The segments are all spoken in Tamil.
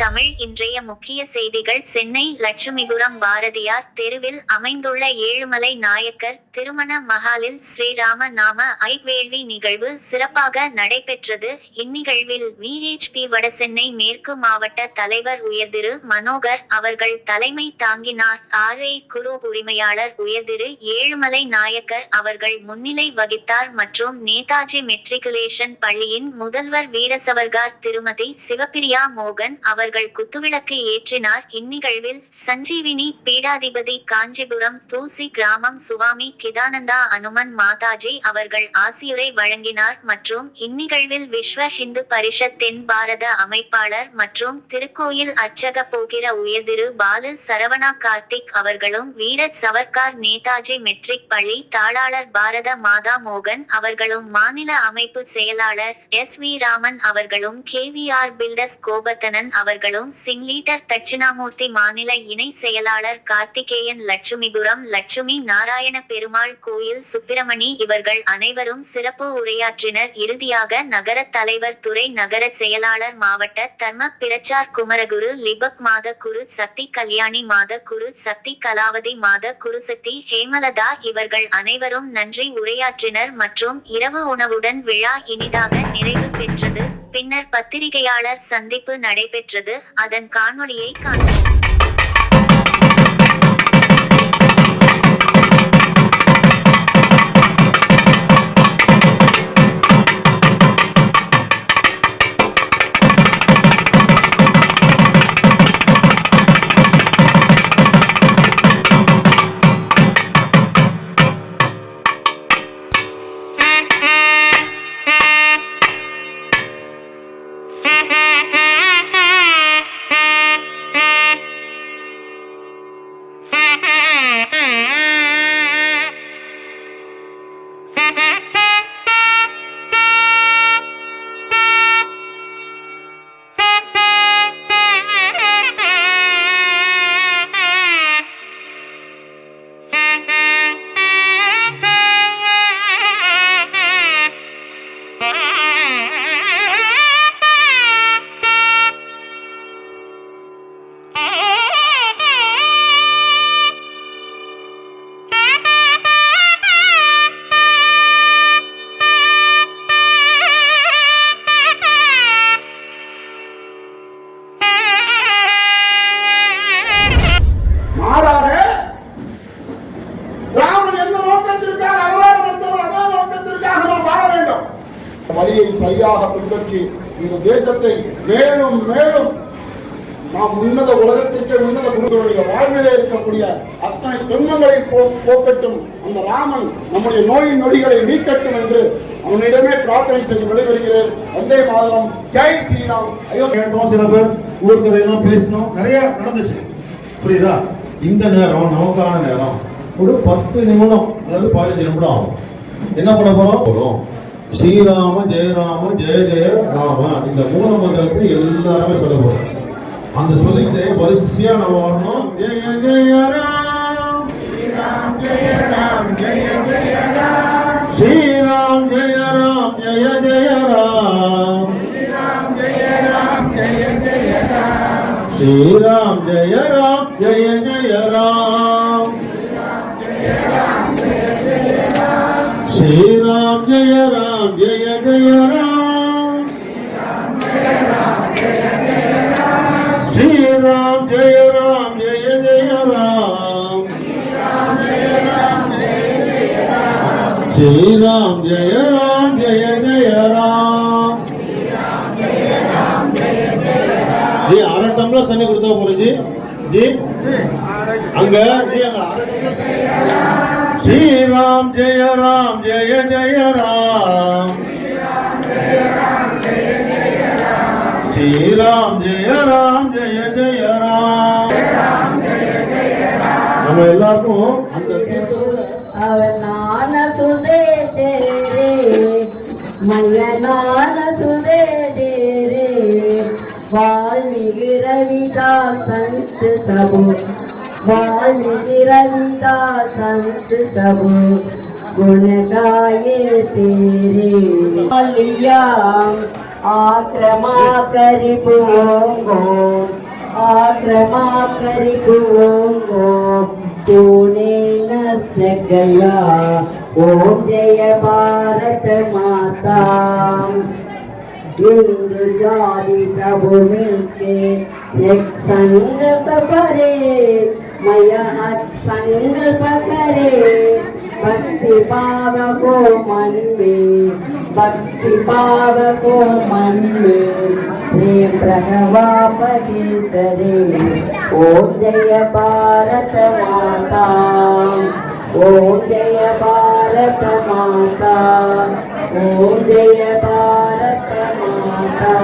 தமிழ் இன்றைய முக்கிய செய்திகள். சென்னை லட்சுமிபுரம் பாரதியார் தெருவில் அமைந்துள்ள ஏழுமலை நாயக்கர் திருமண மகாலில் ஸ்ரீராம நாம ஐவேள்வி நிகழ்வு சிறப்பாக நடைபெற்றது. இந்நிகழ்வில் விஹெச்பி வடசென்னை மேற்கு மாவட்ட தலைவர் உயர்திரு மனோகர் அவர்கள் தலைமை தாங்கினார். ஆர்ஐ குரு உரிமையாளர் உயர்திரு ஏழுமலை நாயக்கர் அவர்கள் முன்னிலை வகித்தார் மற்றும் நேதாஜி மெட்ரிகுலேஷன் பள்ளியின் முதல்வர் வீரசவர்கார் திருமதி சிவப்பிரியா மோகன் அவர்கள் குத்துவிளக்கு ஏற்றினார். இந்நிகழ்வில் சஞ்சீவினி பீடாதிபதி காஞ்சிபுரம் தூசி கிராமம் சுவாமி கிதானந்தா அனுமன் மாதாஜி அவர்கள் ஆசியுரை வழங்கினார் மற்றும் இந்நிகழ்வில் விஸ்வ ஹிந்து பரிஷத் தென் பாரத அமைப்பாளர் மற்றும் திருக்கோயில் அர்ச்சக போகிற உயர்திரு பாலு சரவணா கார்த்திக் அவர்களும் வீர சவர்கார் நேதாஜி மெட்ரிக் பள்ளி தாளாளர் பாரத மாதா மோகன் அவர்களும் மாநில அமைப்பு செயலாளர் எஸ் வி ராமன் அவர்களும் K V R builders Govardhanan அவர்களும் சிங்லீட்டர் தட்சிணாமூர்த்தி மாநில இணை செயலாளர் கார்த்திகேயன் லட்சுமிபுரம் லட்சுமி நாராயண பெருமாள் கோயில் சுப்பிரமணி இவர்கள் அனைவரும் சிறப்பு உரையாற்றினர். இறுதியாக நகர தலைவர் துறை நகர செயலாளர் மாவட்ட தர்ம பிரச்சார் குமரகுரு லிபக் மாத குரு சக்தி கல்யாணி மாத குரு சக்தி கலாவதி மாத குரு சக்தி ஹேமலதா இவர்கள் அனைவரும் நன்றி உரையாற்றினர் மற்றும் இரவு உணவுடன் விழா இனிதாக நிறைவு பெற்றது. பின்னர் பத்திரிகையாளர் சந்திப்பு நடைபெற்றது. அதன் காணொலியை காண்போம். சரியாக பின்பற்றி இந்த தேசத்தை மேலும் மேலும் நாம் உன்னத உலகத்திற்கு உன்னத குருக்களுடைய வாழ்விலே இருக்கக்கூடிய அத்தனை துன்பங்களை போ- போக்கட்டும். அந்த ராமன் நம்முடைய நோயின் நொடிகளை நீக்கட்டும் என்று அவனிடமே பிரார்த்தனை செய்து விடைபெறுகிறேன். வந்தே மாதரம். ஜெய் ஸ்ரீராம். ஐயோ. கேட்டோம் சில பேர். ஊர் கதையெல்லாம் பேசணும் நிறைய நடந்துச்சு. புரியுதா? இந்த நேரம் நமக்கான நேரம். ஒரு பத்து நிமிடம் அதாவது பதினஞ்சு நிமிடம் ஆகும். என்ன பண்ண போறோம்? போறோம். ஸ்ரீராம ஜெயராம ஜெய ஜெய ராம. இந்த மூணு மந்திரத்தை எல்லாருமே சொல்ல போறோம். அந்த சொல்லிட்டு வரிசையா நம்ம வரணும். ஜெய ஜெய ராம். ஸ்ரீராம் ஜெய ராம் ஜெய ஜெய ராம். ஸ்ரீராம் ஜெய ராம் ஜெய ஜெய ராம். ஸ்ரீராம் ஜெய ராம் ஜெய ஜெய ராம். ஸ்ரீராம் ஜெய ராம் ஜெய ஜெய ராம். ஸ்ரீராம் ஜெய ராம். ராம் ஜெய ஜெய ராம் ஸ்ரீராம் ஜெய ராம் ஜெய ஜெய ராம் ஸ்ரீராம் ஜெய ராம் ஜெய ஜெய ராம் ஜி அரை டம்ளர் தண்ணி கொடுத்தா போறேன் ஜி. ஜி. அங்க ஜி அங்க. அரை Shri Ram Jaya Ram Jaya Jaya Ram Shri Ram Jaya Ram Jaya Jaya Ram நம்ம எல்லாருக்கும் அந்த அவனான சுதே தேரே மயனான சுதே தேரே வாழ்வி விரவிதா சந்த் சபோ स्वामी रविदा संत सब गुण गाए तेरे लिया आक्रमा कर पुओंगो आक्रमा कर पुओंगो तूने नस्त गया ओम जय भारत माता हिंदु जाति सब मिलके एक संगत परे मया संकल्प करे भक्ति भाव को मन में भक्ति भाव को मन में प्रेम प्रभापति करे ओम जय भारत माता ओम जय भारत माता ओम जय भारत माता।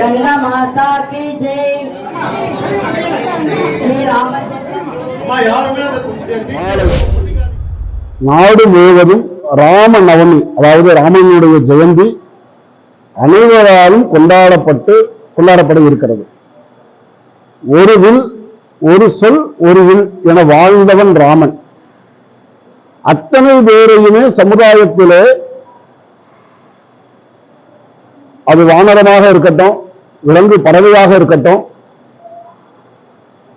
गंगा माता की जय श्री रामचंद्र அம்மா யாருமே அந்த நாடு முழுவதும் ராம நவமி அதாவது ராமனுடைய ஜெயந்தி அனைவராலும் கொண்டாடப்பட்டு கொண்டாடப்பட இருக்கிறது ஒரு வில் ஒரு சொல் ஒரு வில் என வாழ்ந்தவன் ராமன் அத்தனை பேரையுமே சமுதாயத்திலே அது வானரமாக இருக்கட்டும் விலங்கு பறவையாக இருக்கட்டும்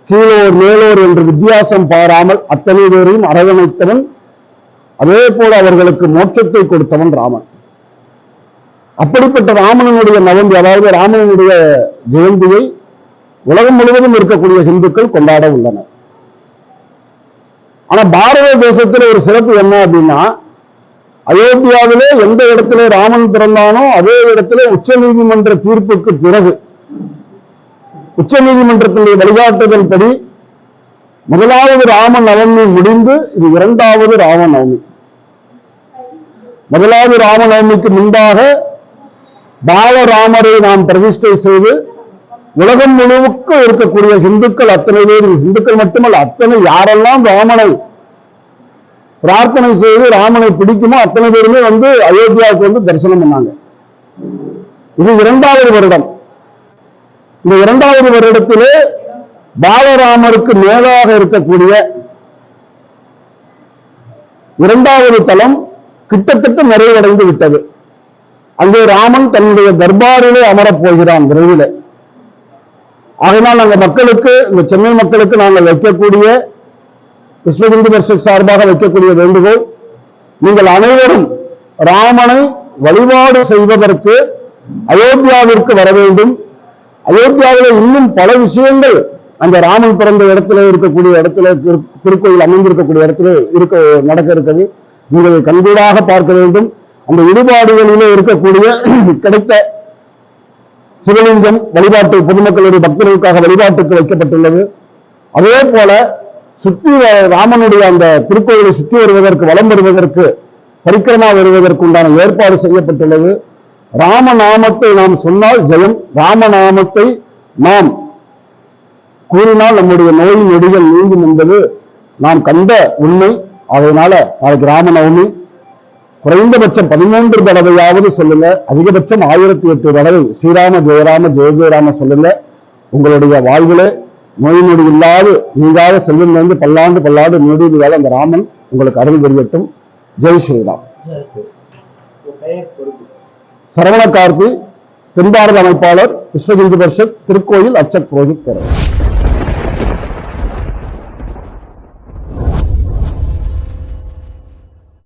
கீழோர் மேலோர் என்று வித்தியாசம் பாராமல் அத்தனை பேரையும் அரவணைத்தவன் அதே போல அவர்களுக்கு மோட்சத்தை கொடுத்தவன் ராமன். அப்படிப்பட்ட ராமனுடைய நவம்பி அதாவது ராமனுடைய ஜெயந்தியை உலகம் முழுவதும் இருக்கக்கூடிய ஹிந்துக்கள் கொண்டாட உள்ளனர். ஆனா பாரத தேசத்துல ஒரு சிறப்பு என்ன அப்படின்னா அயோத்தியாவிலே எந்த இடத்துல ராமன் பிறந்தானோ அதே இடத்துல உச்ச நீதிமன்ற தீர்ப்புக்கு பிறகு உச்ச நீதிமன்றத்தினுடைய வழிகாட்டுதல் படி முதலாவது ராம நவமி முடிந்து இது இரண்டாவது ராம நவமி. முதலாவது ராம நவமிக்கு முன்பாக பாலராமரை நாம் பிரதிஷ்டை செய்து உலகம் முழுக்க இருக்கக்கூடிய இந்துக்கள் அத்தனை பேர் இந்துக்கள் மட்டுமல்ல அத்தனை யாரெல்லாம் ராமனை பிரார்த்தனை செய்து ராமனை பிடிக்குமோ அத்தனை பேருமே வந்து அயோத்தியாவுக்கு வந்து தரிசனம் பண்ணாங்க. இது இரண்டாவது வருடம். இந்த இரண்டாவது வருடத்திலே பாலராமருக்கு மேலாக இருக்கக்கூடிய இரண்டாவது தலம் கிட்டத்தட்ட நிறைவடைந்து விட்டது. அங்கே ராமன் தன்னுடைய தர்பாரிலே அமரப் போகிறான் விரைவில். ஆகினால் நாங்கள் மக்களுக்கு இந்த சென்னை மக்களுக்கு நாங்கள் வைக்கக்கூடிய விஸ்வ இந்து பரிஷத் சார்பாக வைக்கக்கூடிய வேண்டுகோள் நீங்கள் அனைவரும் ராமனை வழிபாடு செய்வதற்கு அயோத்தியாவிற்கு வர வேண்டும். அயோத்தியாவில் இன்னும் பல விஷயங்கள் அந்த ராமன் பிறந்த இடத்துல இருக்கக்கூடிய இடத்துல திருக்கோயில் அமைந்திருக்கக்கூடிய இடத்துல இருக்க நடக்க இருக்குது நீங்கள் கண்கூடாக பார்க்க வேண்டும். அந்த இடுபாடுகளிலே இருக்கக்கூடிய கிடைத்த சிவலிங்கம் வழிபாட்டு பொதுமக்களுடைய பக்தர்களுக்காக வழிபாட்டுக்கு வைக்கப்பட்டுள்ளது. அதே போல சுற்றி ராமனுடைய அந்த திருக்கோயிலை சுற்றி வருவதற்கு வலம் வருவதற்கு பரிக்கிரமா வருவதற்கு உண்டான ஏற்பாடு செய்யப்பட்டுள்ளது. ராமநாமத்தை நாம் சொன்னால் ஜெயம். ராமநாமத்தை நாம் கூறினால் நம்முடைய நோய் நொடிகள் நீங்கும் என்பது நாம் கண்ட உண்மை. அதனால நாளைக்கு ராமநவமி. குறைந்தபட்சம் பதிமூன்று தடவையாவது சொல்லுங்க. அதிகபட்சம் ஆயிரத்தி எட்டு தடவை. ஸ்ரீராம ஜெயராம ஜெய ஜெயராம சொல்லுங்க. உங்களுடைய வாழ்வில நோய் நொடி இல்லாது நீங்காத செல்வம் வந்து பல்லாண்டு பல்லாண்டு நொடி வேலை அந்த ராமன் உங்களுக்கு அருள் தெரியட்டும் ஜெய் ஸ்ரீராம். சரவண கார்த்தி தென்பாரத அமைப்பாளர் விஸ்வ பரிஷத் திருக்கோயில் அச்சக் புரோஹித்